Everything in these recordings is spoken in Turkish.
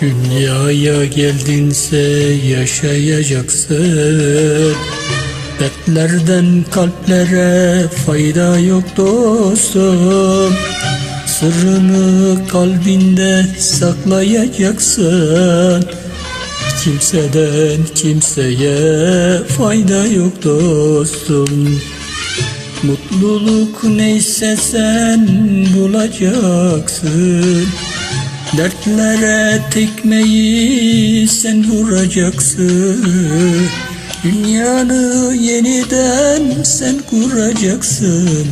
Dünyaya geldinse yaşayacaksın. Dertlerden kalplere fayda yok dostum. Sırrını kalbinde saklayacaksın. Kimseden kimseye fayda yok dostum. Mutluluk neyse sen bulacaksın Dertlere tekmeyi sen vuracaksın. Dünyanı yeniden sen kuracaksın.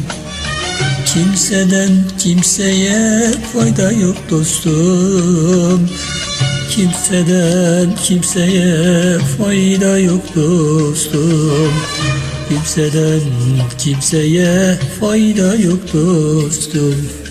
Kimseden kimseye fayda yok dostum. Kimseden kimseye fayda yok dostum. Kimseden kimseye fayda yok dostum